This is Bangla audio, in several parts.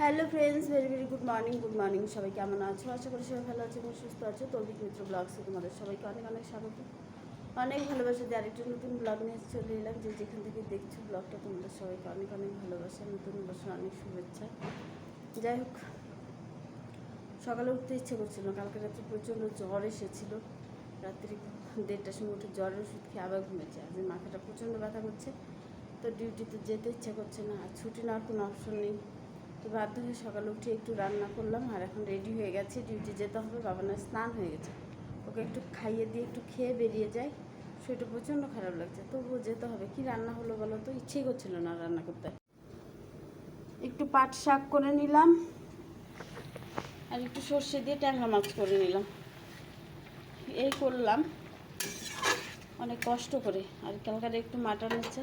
Hello friends very very good morning good morning সবাই কেমন আছো? আশা করি সবাই ভালো আছে এবং সুস্থ আছো। তৌভিক মিত্র ব্লগসে তোমাদের সবাইকে অনেক অনেক স্বাগত। অনেক ভালোবাসা দিয়ে আরেকটা নতুন ব্লগ নিয়ে চলে এলাম, যে যেখান থেকে দেখছ ব্লগটা তোমাদের সবাইকে অনেক অনেক ভালোবাসা, নতুন বছর অনেক শুভেচ্ছা। যাই হোক, সকালে উঠতে ইচ্ছে করছিল কালকে রাত্রে প্রচণ্ড জ্বর এসেছিল। রাত্রি দেড়টার সময় উঠে জ্বরের ওষুধ খেয়ে আবার ঘুমেছে আজ মাথাটা প্রচণ্ড ব্যথা করছে। তো ডিউটিতে যেতে ইচ্ছে করছে না। আর ছুটি নেওয়ার কোনো অপশন নেই। তো বাধ্য হয়ে সকালে উঠে একটু রান্না করলাম, আর এখন রেডি হয়ে গেছে ডিউটি যেতে হবে বাবা না স্নান হয়ে গেছে। ওকে একটু খাইয়ে দিয়ে একটু খেয়ে বেরিয়ে যায় শরীরটা প্রচণ্ড খারাপ লাগছে, তবুও যেতে হবে। কি রান্না হলো বলো তো? ইচ্ছেই করছিল না রান্না করতে। একটু পাট শাক করে নিলাম, আর একটু সর্ষে দিয়ে ট্যাংরা মাছ করে নিলাম। এই করলাম, অনেক কষ্ট করে। আর কালকার একটু মাটন আছে।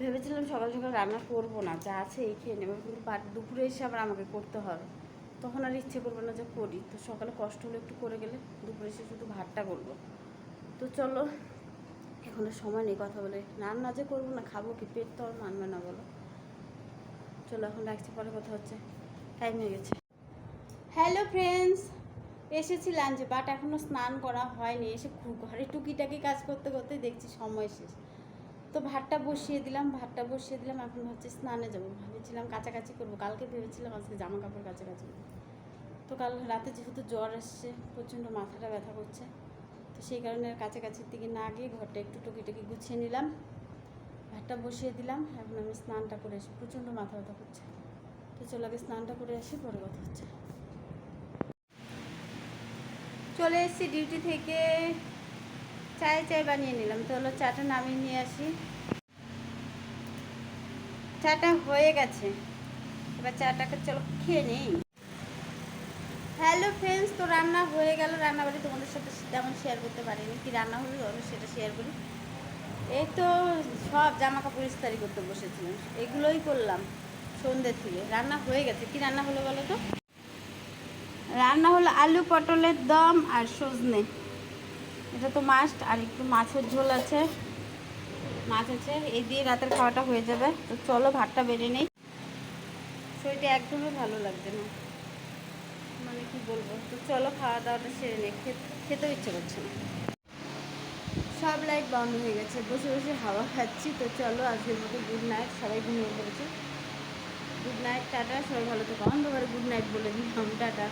ভেবেছিলাম সকাল সকাল রান্না করব না, যা আছে এই খেয়ে নেব, কিন্তু দুপুরে এসে আবার আমাকে করতে হবে। তখন আর ইচ্ছে করব না যে করি। তো সকালে কষ্ট হলে একটু করে গেলে, দুপুরে এসে শুধু ভাতটা করব। তো চলো, এখন সময় নেই কথা বলে। রান্না যে করব না, খাব কি? পেট তো আর মানবে না বলো। চলো, এখন রাখছি, পরে কথা হচ্ছে। টাইম হয়ে গেছে। হ্যালো ফ্রেন্ডস এসেছি লাঞ্চে বাট এখনও স্নান করা হয়নি। এসে ঘরে টুকিটাকি কাজ করতে করতে দেখছি সময় শেষ। তো ভাতটা বসিয়ে দিলাম, ভাতটা বসিয়ে দিলাম, এখন হচ্ছে স্নানে যাব। ভেবেছিলাম কাছাকাছি করব, কালকে ভেবেছিলাম আজকে জামা কাপড় কাছাকাছি। তো কাল রাতে যেহেতু জ্বর আসছে, প্রচণ্ড মাথাটা ব্যথা করছে, তো সেই কারণে কাছাকাছির দিকে না গিয়ে ঘরটা একটু টুকিটাকি গুছিয়ে নিলাম। ভাতটা বসিয়ে দিলাম, এখন আমি স্নানটা করে আসি, প্রচণ্ড মাথা ব্যথা করছে। তো চলো আগে স্নানটা করে আসি, পরে কথা হচ্ছে। চলে এসেছি ডিউটি থেকে। চায় চায় বানিয়ে নিলাম। তো হলো চাটা নামিয়ে নিয়ে আসি। চাটা হয়ে গেছে। এবার চাটাকে চলো খেয়ে নেই। হ্যালো ফ্রেন্ডস, তো রান্না হয়ে গেল। রান্নাবাড়ি তোমাদের সাথে তেমন শেয়ার করতে পারিনি। কি রান্না হলো আমি সেটা শেয়ার করি। এই তো সব জামা কাপড় ইস্তারি করতে বসেছিলাম। এগুলোই করলাম সন্ধ্যে থেকে। রান্না হয়ে গেছে। কি রান্না হলো বলো তো? রান্না হলো আলু পটলের দম আর সজনে। এটা তো মাস্ট আর একটু মাছের ঝোল আছে। মাছ আছে, এই দিয়ে রাতের খাওয়াটা হয়ে যাবে। তো চলো ভাতটা বেড়ে নেই। শরীরটা একদমই ভালো লাগছে না। মানে কি বলব? তো চলো খাওয়া দাওয়াটা সেরে নেই। খেতেও ইচ্ছে করছে না। সব লাইট বন্ধ হয়ে গেছে। বসে বসে হাওয়া খাচ্ছি। তো চলো আজকের মতো গুড নাইট সবাই ঘুমিয়ে পড়েছে। গুড নাইট টাটা। সবাই ভালো থেকো। অন্ধকারে গুড নাইট বলে দিলাম। টাটা।